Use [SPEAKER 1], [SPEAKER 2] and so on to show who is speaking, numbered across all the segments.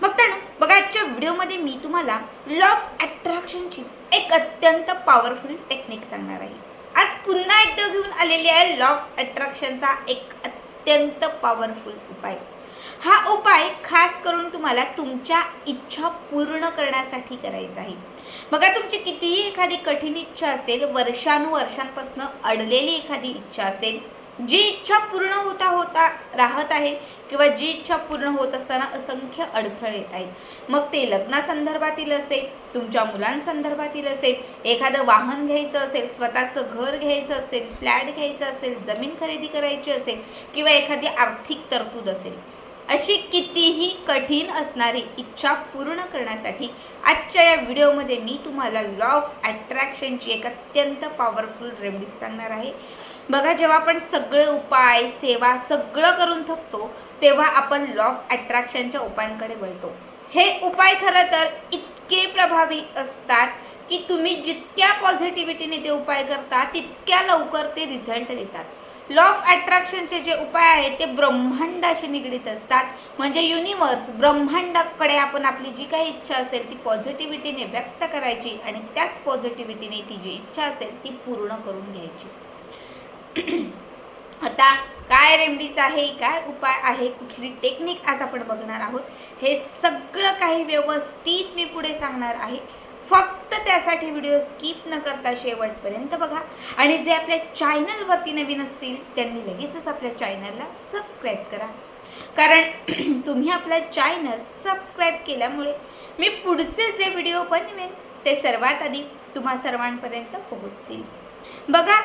[SPEAKER 1] बघताना बघा आजच्या व्हिडिओमध्ये मी तुम्हाला लॉ ऑफ अट्रॅक्शनची एक अत्यंत पॉवरफुल टेक्निक सांगणार आहे. आज पुन्हा एकदा घेऊन आलेली आहे लॉ ऑफ अट्रॅक्शनचा एक अत्यंत पॉवरफुल उपाय. हा उपाय खास करून तुम्हाला तुमच्या इच्छा पूर्ण करण्यासाठी करायचा आहे. बघा तुमची कितीही एखादी कठीण इच्छा असेल वर्षानुवर्षांपासून अडलेली एखादी इच्छा असेल जी इच्छा पूर्ण होता होता राहत आहे किंवा जी इच्छा पूर्ण होत असताना असंख्य अडथळे येत आहेत. मग ते लग्नासंदर्भातील असेल तुमच्या मुलांसंदर्भातील असेल एखादं वाहन घ्यायचं असेल स्वतःचं घर घ्यायचं असेल फ्लॅट घ्यायचं असेल जमीन खरेदी करायची असेल किंवा एखादी आर्थिक तरतूद असेल अशी कितीही कठीण असणारी इच्छा पूर्ण करण्यासाठी आजच्या या व्हिडिओमध्ये मी तुम्हाला लॉ ऑफ अट्रॅक्शनची एक अत्यंत पॉवरफुल रेमेडी सांगणार आहे. बघा जेव्हा आपण सगळे उपाय सेवा सगळं करून थकतो तेव्हा आपण लॉ ऑफ अट्रॅक्शनच्या उपायांकडे वळतो. हे उपाय खरं तर इतके प्रभावी असतात की तुम्ही जितक्या पॉझिटिव्हिटीने ते उपाय करता तितक्या लवकर ते रिझल्ट देतात. लॉ ऑफ अट्रॅक्शनचे जे उपाय आहेत ते ब्रह्मांडाशी निगडीत असतात. म्हणजे युनिवर्स ब्रह्मांडाकडे आपण आपली जी काही इच्छा असेल ती पॉझिटिव्हिटीने व्यक्त करायची आणि त्याच पॉझिटिव्हिटीने ती जी इच्छा असेल ती पूर्ण करून घ्यायची. आता काय रेमडीज आहे काय उपाय आहे कुठली टेक्निक आज आपण बघणार आहोत हे सगळं काही व्यवस्थित मी पुढे सांगणार आहे. फक्त त्यासाठी व्हिडिओ स्किप न करता शेवटपर्यंत बघा. आणि जे आपल्या चॅनलवरती नवीन असतील त्यांनी लगेचच आपल्या चॅनलला सबस्क्राईब करा. कारण तुम्ही आपला चॅनल सबस्क्राईब केल्यामुळे मी पुढचे जे व्हिडिओ बनवेन ते सर्वात आधी तुम्हा सर्वांपर्यंत पोहोचतील. बघा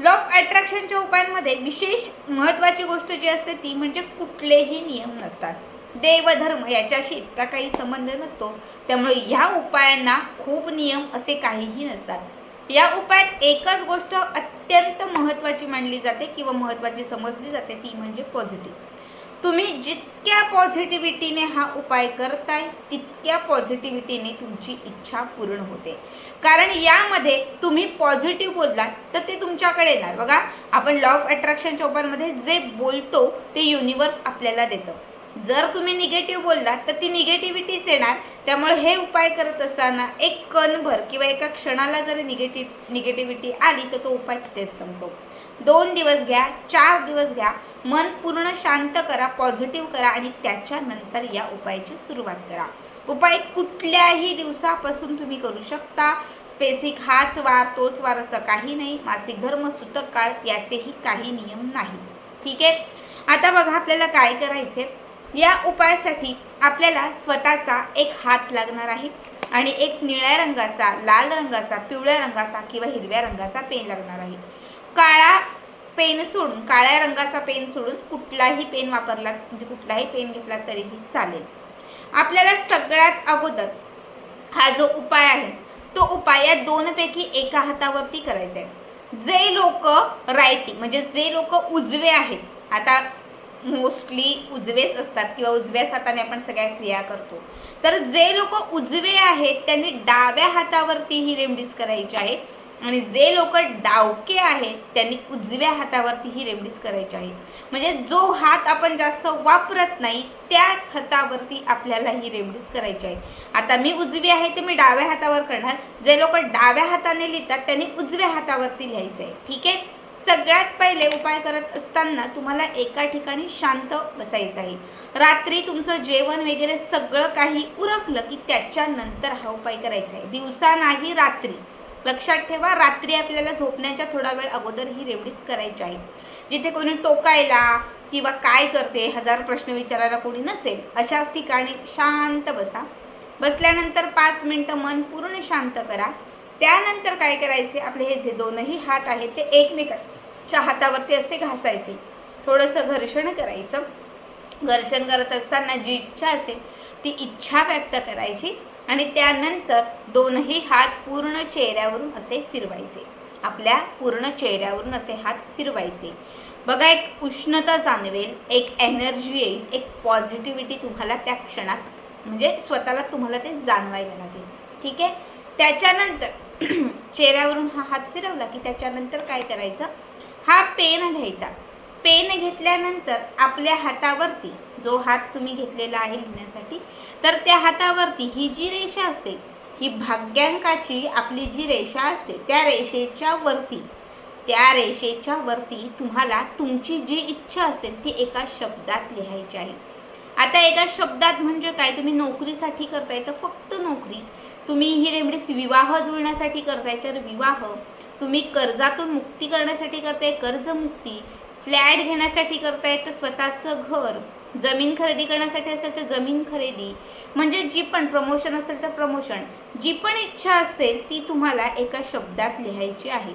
[SPEAKER 1] लॉ ऑफ अट्रॅक्शनच्या उपायांमध्ये विशेष महत्त्वाची गोष्ट जी असते ती म्हणजे कुठलेही नियम नसतात. देवधर्म याच्याशी इतका काही संबंध नसतो. त्यामुळे ह्या उपायांना खूप नियम असे काहीही नसतात. या उपायात एकच गोष्ट अत्यंत महत्त्वाची मानली जाते किंवा महत्त्वाची समजली जाते ती म्हणजे पॉझिटिव्ह तुम्ही जितक्या पॉझिटिव्हिटीने हा उपाय करताय तितक्या पॉझिटिव्हिटीने तुमची इच्छा पूर्ण होते. कारण यामध्ये तुम्ही पॉझिटिव्ह बोललात तर ते तुमच्याकडे येणार. बघा आपण लॉ ऑफ अट्रॅक्शनच्या उपायांमध्ये जे बोलतो ते युनिवर्स आपल्याला देतं. जर तुम्ही निगेटिव्ह बोललात तर ती निगेटिव्हिटीच येणार. त्यामुळे हे उपाय करत असताना एक कणभर किंवा एका क्षणाला जर निगेटिव्ह निगेटिव्हिटी आली तर तो उपाय तिथेच संपतो. दोन दिवस घ्या चार दिवस घ्या मन पूर्ण शांत करा पॉझिटिव्ह करा आणि त्याच्यानंतर या उपायाची सुरुवात करा. उपाय कुठल्याही दिवसापासून तुम्ही करू शकता. स्पेसिक हाच वार तोच वार असं काही नाही. मासिक धर्म सुतक काळ याचेही काही नियम नाही ठीक आहे? आता बघा आपल्याला काय करायचे या उपायासाठी आपल्याला स्वतःचा एक हात लागणार आहे आणि एक निळ्या रंगाचा लाल रंगाचा पिवळ्या रंगाचा किंवा हिरव्या रंगाचा पेन लागणार आहे. काळा पेन सोडून काळ्या रंगाचा पेन सोडून कुठलाही पेन वापरला म्हणजे कुठलाही पेन घेतला तरीही चालेल. आपल्याला सगळ्यात अगोदर हा जो उपाय आहे तो उपाय या दोनपैकी एका हातावरती करायचा आहे. जे लोक रायटी म्हणजे जे लोक उजवे आहेत आता मोस्टली उजवेच असतात किंवा उजव्याच हाताने आपण सगळ्या क्रिया करतो. तर जे लोक उजवे आहेत त्यांनी डाव्या हातावरती ही रेमडीज करायची आहे. आणि जे लोक डावके आहेत त्यांनी उजव्या हातावरती ही रेमडीज करायची आहे. म्हणजे जो हात आपण जास्त वापरत नाही त्याच हातावरती आपल्याला ही रेमडीज करायची आहे. आता मी उजवी आहे ते मी डाव्या हातावर करणार. जे लोक डाव्या हाताने लिहितात त्यांनी उजव्या हातावरती लिहायचं आहे. ठीक आहे? सगळ्यात पहिले उपाय करत असताना तुम्हाला एका ठिकाणी शांत बसायचं आहे. रात्री तुमचं जेवण वगैरे सगळं काही उरकलं की त्याच्यानंतर हा उपाय करायचा आहे. दिवसा नाही रात्री. लक्षात ठेवा रात्री आपल्याला झोपण्याच्या थोडा वेळ अगोदर ही रेवडीच करायची आहे. जिथे कोणी टोकायला किंवा काय करते हजार प्रश्न विचारायला कोणी नसेल अशाच ठिकाणी शांत बसा. बसल्यानंतर पाच मिनटं मन पूर्ण शांत करा. त्यानंतर काय करायचे? आपले हे जे दोनही हात आहेत ते एकमेकांच्या हातावरती असे घासायचे. थोडंसं घर्षण करायचं. घर्षण करत असताना जी इच्छा असेल ती इच्छा व्यक्त करायची आणि त्यानंतर दोनही हात पूर्ण चेहऱ्यावरून असे फिरवायचे. आपल्या पूर्ण चेहऱ्यावरून असे हात फिरवायचे. बघा एक उष्णता जाणवेल एक एनर्जी येईल एक पॉझिटिव्हिटी तुम्हाला त्या क्षणात म्हणजे स्वतःला तुम्हाला ते जाणवायला लागेल. ठीक आहे? त्याच्यानंतर चेहऱ्यावरून हा हात फिरवला की त्याच्यानंतर काय करायचं? हा पेन घ्यायचा. पेन घेतल्यानंतर आपल्या हातावरती जो हात तुम्ही घेतलेला आहे लिहिण्यासाठी तर त्या हातावरती ही जी रेषा असते ही भाग्यांकाची आपली जी रेषा असते त्या रेषेच्या वरती त्या रेषेच्या वरती तुम्हाला तुमची जी इच्छा असेल ती एका शब्दात लिहायची आहे. आता एका शब्दात म्हणजे काय? तुम्ही नोकरीसाठी करताय तर फक्त नोकरी. तुम्ही ही रेमडीज विवाह जुळण्यासाठी करताय तर विवाह तुम्ही कर्जातून मुक्ती करण्यासाठी करताय कर्जमुक्ती. फ्लॅट घेण्यासाठी करताय तर स्वतःचं घर. जमीन खरेदी करण्यासाठी असेल तर जमीन खरेदी. म्हणजे जी पण प्रमोशन असेल तर प्रमोशन जी पण इच्छा असेल ती तुम्हाला एका शब्दात लिहायची आहे.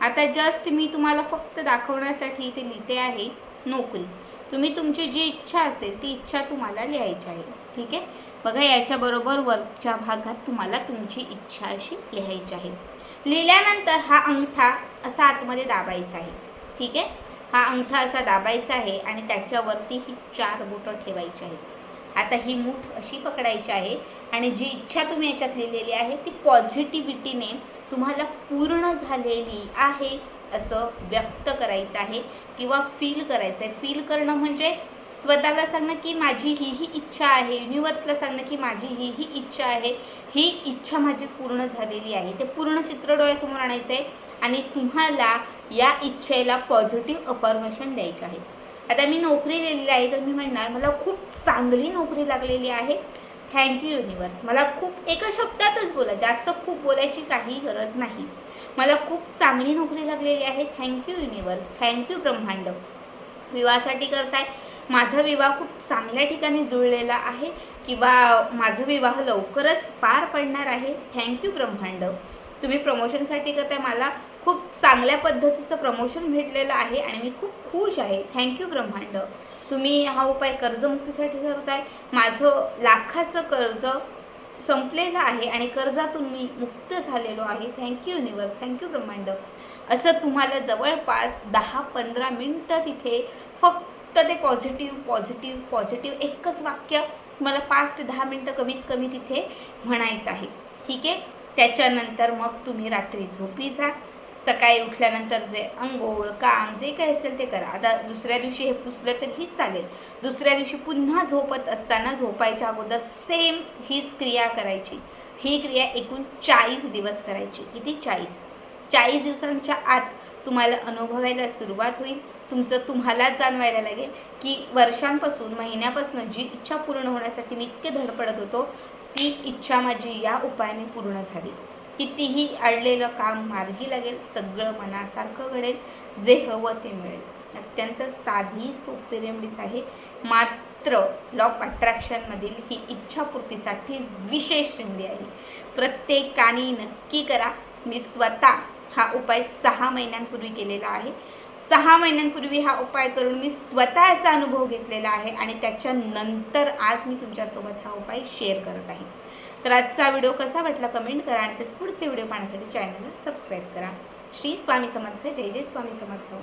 [SPEAKER 1] आता जस्ट मी तुम्हाला फक्त दाखवण्यासाठी इथे लिहिते आहे नोकरी. तुम्ही तुमची जी इच्छा असेल ती इच्छा तुम्हाला लिहायची आहे. ठीक आहे? बघा याच्याबरोबर वरच्या भागात तुम्हाला तुमची इच्छा अशी लिहायची आहे. लिहिल्यानंतर हा अंगठा असा आतमध्ये दाबायचा आहे. ठीक आहे? हा अंगठा असा दाबायचा आहे आणि त्याच्यावरती ही चार बोटं ठेवायची आहेत. आता ही मूठ अशी पकडायची आहे आणि जी इच्छा तुम्ही याच्यात लिहिलेली आहे ती पॉझिटिव्हिटीने तुम्हाला पूर्ण झालेली आहे असं व्यक्त करायचं आहे किंवा फील करायचं आहे. फील करणं म्हणजे स्वतःला सांगणं की माझी ही ही इच्छा आहे. युनिवर्सला सांगणं की माझी ही ही इच्छा आहे. ही इच्छा माझी पूर्ण झालेली आहे. ते पूर्ण चित्र डोळ्यासमोर आणायचं आहे आणि तुम्हाला या इच्छेला पॉझिटिव्ह अफॉर्मेशन द्यायचे आहे. आता मी नोकरी लिहिलेली आहे तर मी म्हणणार मला खूप चांगली नोकरी लागलेली आहे. थँक्यू युनिवर्स मला खूप एका शब्दातच बोला जास्त खूप बोलायची काही गरज नाही. मला खूप चांगली नोकरी लागलेली आहे. थँक्यू युनिवर्स थँक्यू ब्रह्मांड. विवाहासाठी करताय. माझा विवाह खूप चांगल्या ठिकाणी जुळलेला आहे किंवा माझा विवाह लवकरच पार पडणार आहे. थँक्यू ब्रह्मांड. तुम्ही प्रमोशनसाठी करताय मला खूप चांगल्या पद्धतीचं प्रमोशन भेटलेलं आहे आणि मी खूप खुश आहे. थँक्यू ब्रह्मांड. तुम्ही हा उपाय कर्जमुक्तीसाठी करताय. माझं लाखाचं कर्ज संपलेलं आहे आणि कर्जातून मी मुक्त झालेलो आहे. थँक्यू युनिवर्स थँक्यू ब्रह्मांड. असं तुम्हाला जवळपास दहा पंधरा मिनटं तिथे फक्त ते पॉझिटिव्ह पॉझिटिव्ह पॉझिटिव्ह एकच वाक्य मला पाच ते दहा मिनटं कमीत कमी तिथे म्हणायचं आहे. ठीक आहे? त्याच्यानंतर मग तुम्ही रात्री झोपी जा. सकाळी उठल्यानंतर जे अंघोळ काम जे काही असेल ते करा. आता दुसऱ्या दिवशी हे पुसलं तर हीच चालेल. दुसऱ्या दिवशी पुन्हा झोपत असताना झोपायच्या अगोदर सेम हीच क्रिया करायची. ही क्रिया एकूण चाळीस दिवस करायची. किती? चाळीस. चाळीस दिवसांच्या आत तुम्हाला अनुभवायला सुरुवात होईल. तुमचं तुम्हालाच जाणवायला लागेल की वर्षांपासून महिन्यापासून जी इच्छा पूर्ण होण्यासाठी मी इतके धडपडत होतो ती इच्छा माझी या उपायाने पूर्ण झाली. कितीही अडलेलं काम मार्गी लागेल सगळं मनासारखं घडेल जे हवं ते मिळेल. अत्यंत साधी सोपी रेमडीज आहे. मात्र लॉ ऑफ अट्रॅक्शनमधील ही इच्छापूर्तीसाठी विशेष रेमडी आहे. प्रत्येकाने नक्की करा मी स्वतः हा उपाय सहा महिन्यांपूर्वी केलेला आहे. सहा महिन्यांपूर्वी हा उपाय करून मी स्वतःचा अनुभव घेतलेला आहे आणि त्याच्यानंतर आज मी तुमच्यासोबत हा उपाय शेअर करत आहे. तर आजचा व्हिडिओ कसा वाटला कमेंट करा आणि तसेच पुढचे व्हिडिओ पाहण्यासाठी चॅनलला सबस्क्राईब करा. श्री स्वामी समर्थ जय जय स्वामी समर्थ.